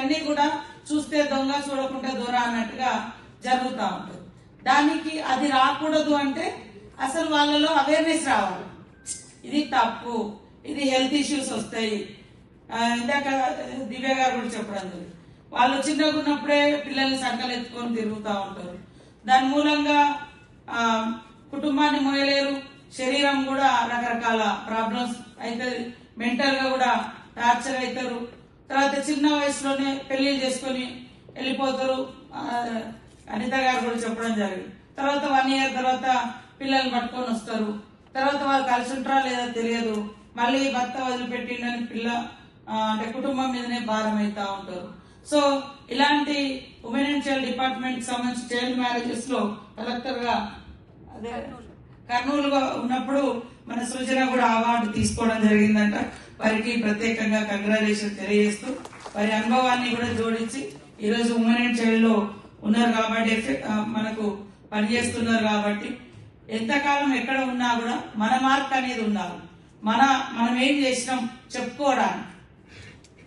అన్ని కూడా చూస్తే దొంగ చూడకుండా దూర అన్నట్టుగా జరుగుతూ ఉంటుంది. దానికి అది రాకూడదు అంటే అసలు వాళ్ళలో అవేర్నెస్ రావాలి. ఇది తప్పు ఇది హెల్త్ ఇష్యూస్ వస్తాయి. ఇందాక దివ్య గారు కూడా చెప్పడం జరిగింది. వాళ్ళు చిన్నగా ఉన్నప్పుడే పిల్లల్ని సంకలు ఎత్తుకొని తిరుగుతూ ఉంటారు. దాని మూలంగా కుటుంబాన్ని మోయలేరు. శరీరం కూడా రకరకాల ప్రాబ్లమ్స్ అవుతుంది మెంటల్గా కూడా టార్చర్ అవుతారు. తర్వాత చిన్న వయసులోనే పెళ్ళిళ్ళు చేసుకొని వెళ్ళిపోతారు. అనిత గారు కూడా చెప్పడం జరిగింది. తర్వాత వన్ ఇయర్ తర్వాత పిల్లల్ని పట్టుకొని వస్తారు. తర్వాత వాళ్ళు కలిసి ఉంటారా లేదా తెలియదు. మళ్ళీ భర్త వదిలిపెట్టిండని పిల్ల అంటే కుటుంబం మీదనే భారం అవుతా ఉంటారు. సో ఇలాంటి ఉమెన్ అండ్ చైల్డ్ డిపార్ట్మెంట్ సంబంధించి చైల్డ్ మ్యారేజెస్లో కలెక్టర్గా అదే కర్నూలుగా ఉన్నప్పుడు మన సృజన కూడా అవార్డు తీసుకోవడం జరిగిందంట. వారికి ప్రత్యేకంగా కంగ్రాచులేషన్ తెలియజేస్తూ వారి అనుభవాన్ని కూడా జోడించి ఈరోజు ఉమెన్ అండ్ చైల్డ్లో ఉన్నారు కాబట్టి మనకు పనిచేస్తున్నారు కాబట్టి ఎంతకాలం ఎక్కడ ఉన్నా కూడా మన మార్క్ అనేది ఉన్నారు మన మనం ఏం చేసినాం చెప్పుకోవడానికి.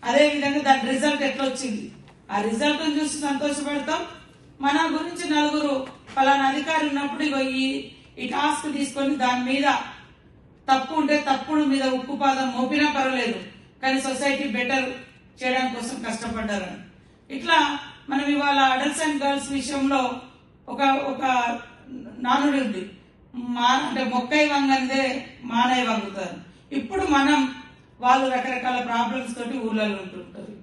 అదేవిధంగా దాని రిజల్ట్ ఎట్లా వచ్చింది ఆ రిజల్ట్ చూసి సంతోషపడతాం. మన గురించి నలుగురు ఫలానా అధికారులు ఉన్నప్పుడు ఇగో ఈ ఈ టాస్క్ తీసుకొని దాని మీద తప్పు ఉంటే తప్పుడు మీద ఉప్పు పాదం మోపినా పర్వాలేదు కానీ సొసైటీ బెటర్ చేయడానికి కోసం కష్టపడ్డారని ఇట్లా మనం ఇవాళ అడల్ట్స్ అండ్ గర్ల్స్ విషయంలో ఒక ఒక నానుడి ఉంది. మా అంటే మొక్కై వంగందే మానై వంగుతారు. ఇప్పుడు మనం వాళ్ళు రకరకాల ప్రాబ్లమ్స్ తోటి ఊళ్ళలో ఉంటుంటారు.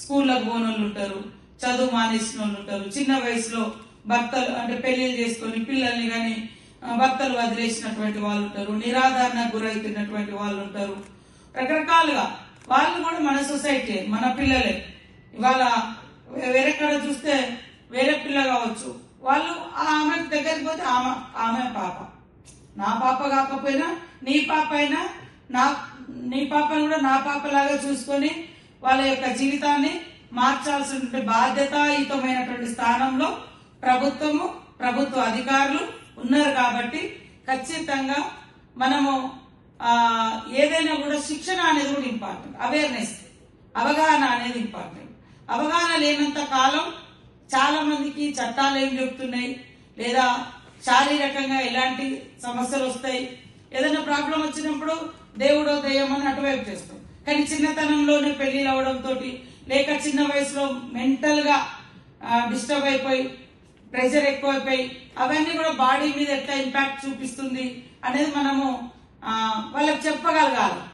స్కూళ్ళకు పోనోళ్ళు ఉంటారు చదువు మానేసిన వాళ్ళు ఉంటారు. చిన్న వయసులో భర్తలు అంటే పెళ్ళిళ్ళు చేసుకొని పిల్లల్ని కానీ భక్తులు వదిలేసినటువంటి వాళ్ళు ఉంటారు నిరాధారణకు గురవుతున్నటువంటి వాళ్ళు ఉంటారు రకరకాలుగా వాళ్ళు కూడా మన సొసైటీ మన పిల్లలే. ఇవాళ వేరెక్కడ చూస్తే వేరే పిల్ల కావచ్చు. వాళ్ళు ఆ ఆమె దగ్గరికి పోతే ఆమె ఆమె పాప. నా పాప కాకపోయినా నీ పాప అయినా నా నీ పాపను కూడా నా పాపలాగా చూసుకొని వాళ్ళ యొక్క జీవితాన్ని మార్చాల్సిన బాధ్యతాయుతమైనటువంటి స్థానంలో ప్రభుత్వము ప్రభుత్వ అధికారులు ఉన్నారు కాబట్టి ఖచ్చితంగా మనము ఏదైనా కూడా శిక్షణ అనేది కూడా ఇంపార్టెంట్. అవేర్నెస్ అవగాహన అనేది ఇంపార్టెంట్. అవగాహన లేనంత కాలం చాలా మందికి చట్టాలు ఏం చెప్తున్నాయి? లేదా శారీరకంగా ఎలాంటి సమస్యలు వస్తాయి? ఏదైనా ప్రాబ్లం వచ్చినప్పుడు దేవుడో దయ్యమని అటువైపు చేస్తాం. కానీ చిన్నతనంలోనే పెళ్ళిళ్ళు అవడంతో లేక చిన్న వయసులో మెంటల్గా డిస్టర్బ్ అయిపోయి ప్రెషర్ ఎక్కువైపోయి అవన్నీ కూడా బాడీ మీద ఎట్లా ఇంపాక్ట్ చూపిస్తుంది అనేది మనము వాళ్ళకి చెప్పగలగాలి.